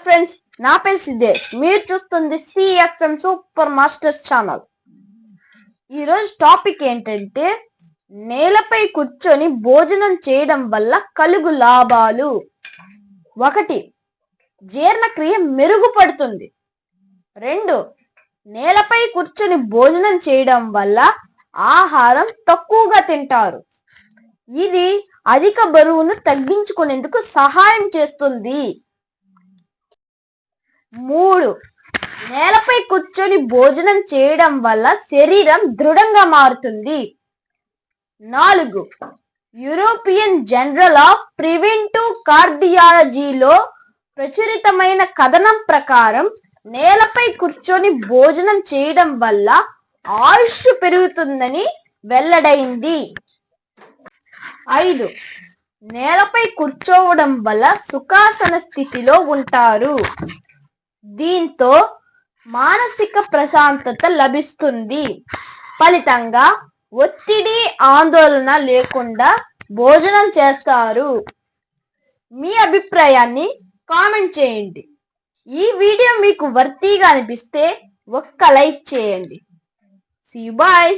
Friends నా పేరు సిద్ధేష్ మీరు చూస్తుంది సిఎస్ఎం సూపర్ మాస్టర్స్ ఛానల్ ఈరోజు టాపిక్ ఏంటంటే నేలపై కూర్చొని భోజనం చేయడం వల్ల కలుగు లాభాలు. ఒకటి జీర్ణక్రియ మెరుగుపడుతుంది. రెండు నేలపై కూర్చొని భోజనం చేయడం వల్ల ఆహారం తక్కువగా తింటారు. ఇది అధిక బరువును తగ్గించుకునేందుకు సహాయం చేస్తుంది. మూడు. నేలపై కూర్చొని భోజనం చేయడం వల్ల శరీరం దృఢంగా మారుతుంది. నాలుగు. యూరోపియన్ జనరల్ ఆఫ్ ప్రివెంటివ్ కార్డియాలజీలో ప్రచురితమైన కథనం ప్రకారం నేలపై కూర్చొని భోజనం చేయడం వల్ల ఆయుష్ పెరుగుతుందని వెల్లడైంది. ఐదు. నేలపై కూర్చోవడం వల్ల సుఖాసన స్థితిలో ఉంటారు. దీంతో మానసిక ప్రశాంతత లభిస్తుంది. ఫలితంగా ఒత్తిడి ఆందోళన లేకుండా భోజనం చేస్తారు. మీ అభిప్రాయాన్ని కామెంట్ చేయండి. ఈ వీడియో మీకు వర్తీగా అనిపిస్తే ఒక్క లైక్ చేయండి. See bye